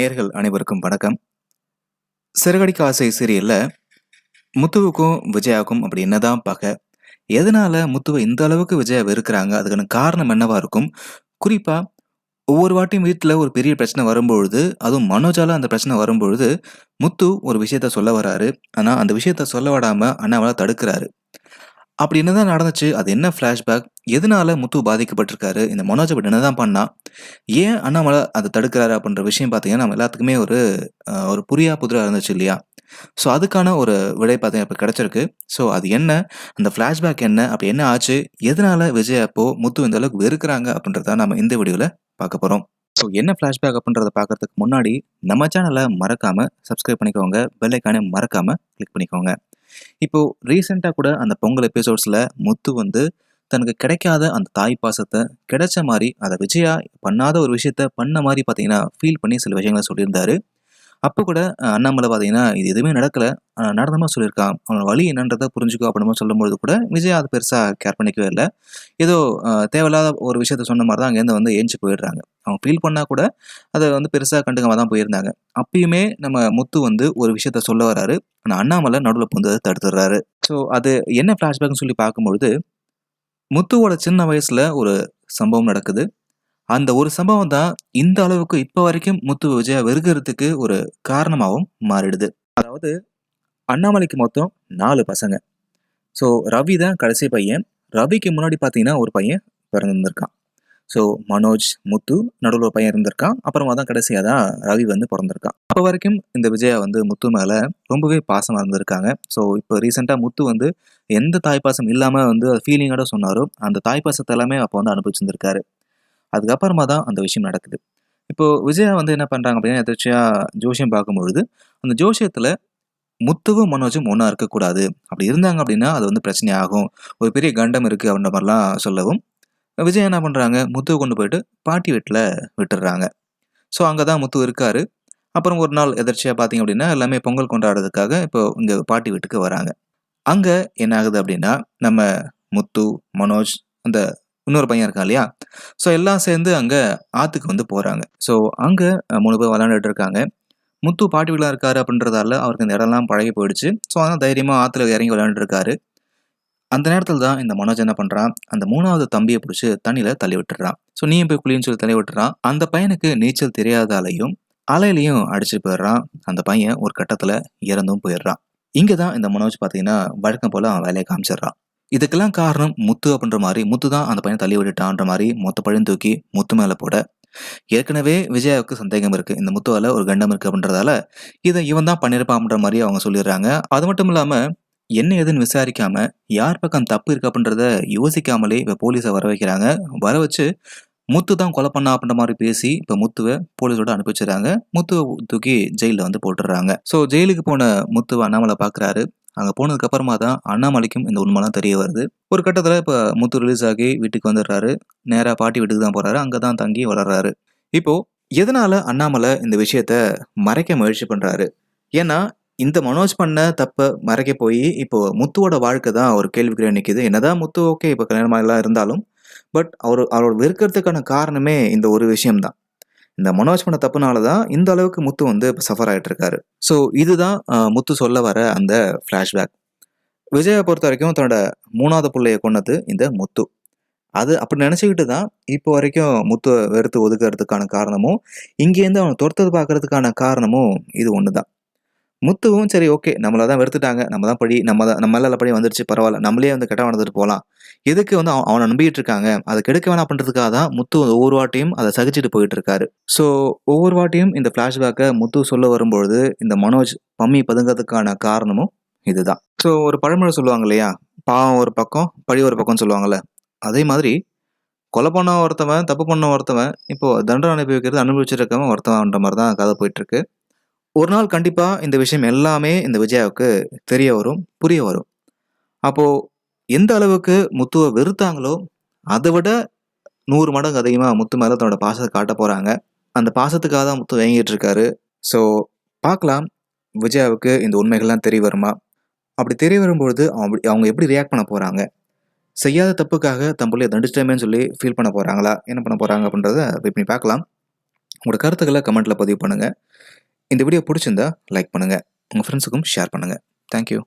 நேர்கள் அனைவருக்கும் வணக்கம். சிறகடிக்க ஆசை சீரியல்ல முத்துவுக்கும் விஜயாவுக்கும் அப்படி என்னதான் பகை. எதனால முத்துவை இந்த அளவுக்கு விஜயா வெறுக்கிறாங்க? அதுக்கான காரணம் என்னவா இருக்கும்? குறிப்பா ஒவ்வொரு வாட்டியும் வீட்டில் ஒரு பெரிய பிரச்சனை வரும்பொழுது அதுவும் மனோஜால அந்த பிரச்சனை வரும்பொழுது முத்து ஒரு விஷயத்த சொல்ல வராரு. ஆனால் அந்த விஷயத்த சொல்ல விடாம அண்ணாவால தடுக்கிறாரு. அப்படி என்னதான் நடந்துச்சு? அது என்ன ஃப்ளாஷ்பேக் எதனால முத்து பாதிக்கப்பட்டிருக்காரு? இந்த மனோஜ் அப்படி என்னதான் பண்ணா? ஏன் அண்ணாமலை அதை தடுக்கிறாரு அப்படின்ற விஷயம் பார்த்தீங்கன்னா நம்ம எல்லாத்துக்குமே ஒரு ஒரு புரியா புதிராக இருந்துச்சு இல்லையா? ஸோ அதுக்கான ஒரு விடை பார்த்தீங்கன்னா இப்போ கிடச்சிருக்கு. ஸோ அது என்ன? அந்த ஃப்ளாஷ்பேக் என்ன? அப்படி என்ன ஆச்சு? எதனால விஜய் அப்போ முத்து இந்த அளவுக்கு வெறுக்கிறாங்க அப்படின்றத நம்ம இந்த வீடியோவில் பார்க்க போகிறோம் ஸோ என்ன ஃப்ளாஷ்பேக் அப்படின்றத பார்க்கறதுக்கு முன்னாடி நம்ம சேனலை மறக்காமல் சப்ஸ்கிரைப் பண்ணிக்கோங்க. பெல் மறக்காமல் மறக்காம கிளிக் பண்ணிக்கோங்க. இப்போ ரீசெண்டாக கூட அந்த பொங்கல் எபிசோட்ஸில் முத்து வந்து தனக்கு கிடைக்காத அந்த தாய் பாசத்தை கிடைச்ச மாதிரி அதை விஜயா பண்ணாத ஒரு விஷயத்த பண்ண மாதிரி பார்த்தீங்கன்னா ஃபீல் பண்ணி சில விஷயங்களை சொல்லியிருந்தாரு. அப்போ கூட அண்ணாமலை பார்த்தீங்கன்னா இது எதுவுமே நடக்கலை. நடந்தமாக சொல்லியிருக்கான். அவனோட வழி என்னன்றதை புரிஞ்சுக்கோ அப்படின்னு சொல்லும்பொழுது கூட விஜயா அது பெருசாக கேர் பண்ணிக்கவே இல்லை. ஏதோ தேவையில்லாத ஒரு விஷயத்த சொன்ன மாதிரி தான் அங்கேருந்து வந்து ஏஞ்சி போயிடுறாங்க. அவங்க ஃபீல் பண்ணால் கூட அதை வந்து பெருசாக கண்டுக்காம தான் போயிருந்தாங்க. அப்பயுமே நம்ம முத்து வந்து ஒரு விஷயத்த சொல்ல வராரு. ஆனால் அண்ணாமலை நடுவில் வந்து அதை தடுத்துடுறாரு. ஸோ அது என்ன ஃப்ளாஷ்பேக்னு சொல்லி பார்க்கும்பொழுது முத்துவோட சின்ன வயசுல ஒரு சம்பவம் நடக்குது. அந்த ஒரு சம்பவம் தான் இந்த அளவுக்கு இப்போ வரைக்கும் முத்து விஜயா வெறுக்கிறதுக்கு ஒரு காரணமாகவும் மாறிடுது. அதாவது அண்ணாமலைக்கு மொத்தம் நாலு பசங்க. ஸோ ரவி தான் கடைசி பையன். ரவிக்கு முன்னாடி பார்த்தீங்கன்னா ஒரு பையன் பிறந்திருந்திருக்கான். ஸோ மனோஜ் முத்து நடுவில் ஒரு பையன் இருந்திருக்கான். அப்புறமா தான் கடைசியாக தான் ரவி வந்து பிறந்திருக்கான். அப்போ வரைக்கும் இந்த விஜயா வந்து முத்து மேலே ரொம்பவே பாசமாக இருந்திருக்காங்க. ஸோ இப்போ ரீசெண்டாக முத்து வந்து எந்த தாய்ப்பாசம் இல்லாமல் வந்து ஃபீலிங்கோட சொன்னாரோ அந்த தாய்ப்பாசத்தை எல்லாமே அப்போ வந்து அனுபவிச்சிருந்திருக்காரு. அதுக்கப்புறமா தான் அந்த விஷயம் நடக்குது. இப்போ விஜயா வந்து என்ன பண்ணுறாங்க அப்படின்னா எதாச்சியாக ஜோஷியம் பார்க்கும்பொழுது அந்த ஜோஷியத்தில் முத்துவும் மனோஜும் ஒன்றா இருக்கக்கூடாது. அப்படி இருந்தாங்க அப்படின்னா அது வந்து பிரச்சனை ஆகும் ஒரு பெரிய கண்டம் இருக்குது அப்படின்ற மாதிரிலாம் சொல்லவும் விஜய் என்ன பண்ணுறாங்க முத்துவை கொண்டு போயிட்டு பாட்டி வீட்டில் விட்டுடுறாங்க ஸோ அங்கே தான் முத்து இருக்காரு. அப்புறம் ஒரு நாள் எதர்ச்சியாக பார்த்தீங்க அப்படின்னா எல்லாமே பொங்கல் கொண்டாடுறதுக்காக இப்போ இங்கே பாட்டி வீட்டுக்கு வராங்க. அங்கே என்ன ஆகுது அப்படின்னா நம்ம முத்து மனோஜ் அந்த இன்னொரு பையன் இருக்கான் இல்லையா? ஸோ எல்லாம் சேர்ந்து அங்கே ஆற்றுக்கு வந்து போகிறாங்க ஸோ அங்கே மூணு பேர் விளாண்டுட்டு இருக்காங்க. முத்து பாட்டி வீட்டில் இருக்காரு அப்படின்றதால அவருக்கு இந்த இடம்லாம் பழகி போயிடுச்சு. ஸோ அதனால் தைரியமாக ஆற்றுல இறங்கி விளையாண்டுட்டு அந்த நேரத்தில் தான் இந்த மனோஜ் என்ன பண்ணுறான் அந்த மூணாவது தம்பியை பிடிச்சி தண்ணியில் தள்ளி விட்டுறான். ஸோ நீயும் போய் குளின்னு சொல்லி தள்ளி விட்டுறான். அந்த பையனுக்கு நீச்சல் தெரியாதாலையும் அலையிலையும் அடிச்சுட்டு போயிடுறான். அந்த பையன் ஒரு கட்டத்தில் இறந்தும் போயிடுறான். இங்கே தான் இந்த மனோஜ் பார்த்தீங்கன்னா வழக்கம் போல் அவன் வேலையை காமிச்சிடுறான். இதுக்கெல்லாம் காரணம் முத்து அப்படின்ற மாதிரி முத்து தான் அந்த பையனை தள்ளி விட்டுட்டான்ற மாதிரி மொத்த பழம் தூக்கி முத்து மேலே போட. ஏற்கனவே விஜயாவுக்கு சந்தேகம் இருக்கு. இந்த முத்துவால ஒரு கண்டம் இருக்கு அப்படின்றதால இதை இவன் தான் பண்ணியிருப்பான்ற மாதிரி அவங்க சொல்லிடுறாங்க. அது மட்டும் இல்லாம என்ன ஏதுன்னு விசாரிக்காம யார் பக்கம் தப்பு இருக்கு அப்படின்றத யோசிக்காமலே இப்போ போலீஸை வர வைக்கிறாங்க. வர வச்சு முத்து தான் கொலை பண்ணா அப்படின்ற மாதிரி பேசி இப்போ முத்துவை போலீஸோட அனுப்பி வச்சிடறாங்க. முத்துவை தூக்கி ஜெயிலில் வந்து போட்டுடுறாங்க. ஸோ ஜெயிலுக்கு போன முத்துவை அண்ணாமலை பார்க்குறாரு அங்கே போனதுக்கு அப்புறமா தான் அண்ணாமலைக்கும் இந்த உண்மைலாம் தெரிய வருது. ஒரு கட்டத்தில் இப்போ முத்து ரிலீஸ் ஆகி வீட்டுக்கு வந்துடுறாரு. நேராக பாட்டி வீட்டுக்கு தான் போறாரு. அங்கே தான் தங்கி வளர்றாரு. இப்போ எதனால அண்ணாமலை இந்த விஷயத்த மறைக்க முயற்சி பண்றாரு? ஏன்னா இந்த மனோஜ் பண்ண தப்ப மறைக்க போய் இப்போ முத்துவோட வாழ்க்கை தான் ஒரு கேள்விக்குறியா நிற்கிது என்னதான் முத்து ஓகே இப்போ கல்யாணமாக எல்லாம் இருந்தாலும் பட் அவர் அவரோட வெறுக்கிறதுக்கான காரணமே இந்த ஒரு விஷயம்தான். இந்த மனோஜ் பண்ண தப்புனால தான் இந்த அளவுக்கு முத்து வந்து இப்போ சஃபர் ஆகிட்டு இருக்காரு ஸோ இதுதான் முத்து சொல்ல வர அந்த ஃப்ளாஷ்பேக் விஜயை பொறுத்த வரைக்கும் தன்னோட மூணாவது பிள்ளைய கொன்னது இந்த முத்து. அது அப்படி நினச்சிக்கிட்டு தான் இப்போ வரைக்கும் முத்து வெறுத்து ஒதுக்கிறதுக்கான காரணமும் இங்கேருந்து அவனை துரத்தது பார்க்கறதுக்கான காரணமும் இது ஒன்று தான் முத்துவும் சரி ஓகே நம்மளை தான் வெறுத்துட்டாங்க. நம்ம தான் படி நம்ம தான் நம்ம மேலே படி வந்துருச்சு பரவாயில்ல. நம்மளே வந்து கெட்ட வந்துட்டு போகலாம் எதுக்கு வந்து அவன் அவனை நம்பிக்கிட்டு இருக்காங்க? அதை கெடுக்க வேணாம் பண்ணுறதுக்காக தான் முத்து ஒவ்வொரு வாட்டியும் அதை சகிச்சுட்டு போயிட்டு இருக்காரு. ஸோ ஒவ்வொரு வாட்டியும் இந்த ஃப்ளாஷ்பேக்கை முத்து சொல்ல வரும்பொழுது இந்த மனோஜ் பம்மி பதுங்கிறதுக்கான காரணமும் இதுதான். ஸோ ஒரு பழமொழி சொல்லுவாங்க இல்லையா? பாவம் ஒரு பக்கம் பழி ஒரு பக்கம்னு சொல்லுவாங்கல்ல. அதே மாதிரி கொலை பண்ண ஒருத்தவன் தப்பு பண்ண ஒருத்தவன் இப்போ தண்டனை அனுபவிக்கிறது அனுபவிச்சிருக்கவன் ஒருத்தவன்ற மாதிரி தான் கதை போயிட்டு இருக்கு. ஒரு நாள் கண்டிப்பாக இந்த விஷயம் எல்லாமே இந்த விஜயாவுக்கு தெரிய வரும் புரிய வரும். அப்போது எந்த அளவுக்கு முத்துவை வெறுத்தாங்களோ அதை விட நூறு மடங்கு அதிகமாக முத்து மேலே தன்னோட பாசத்தை காட்ட போகிறாங்க அந்த பாசத்துக்காக தான் முத்து வாங்கிட்டு இருக்காரு. ஸோ பார்க்கலாம் விஜயாவுக்கு இந்த உண்மைகள்லாம் தெரிய வருமா? அப்படி தெரிய வரும்பொழுது அவங்க அவங்க எப்படி ரியாக்ட் பண்ண போகிறாங்க செய்யாத தப்புக்காக தன் பிள்ளைய தண்டிச்சிட்டமேன்னு சொல்லி ஃபீல் பண்ண போகிறாங்களா என்ன பண்ண போகிறாங்க அப்படின்றத வெயிட் பண்ணி பார்க்கலாம். உங்களோட கருத்துக்களை கமெண்ட்டில் பதிவு பண்ணுங்கள் இந்த வீடியோ பிடிச்சிருந்தா லைக் பண்ணுங்கள் உங்கள் ஃப்ரெண்ட்ஸுக்கும் ஷேர் பண்ணுங்கள் தேங்க்யூ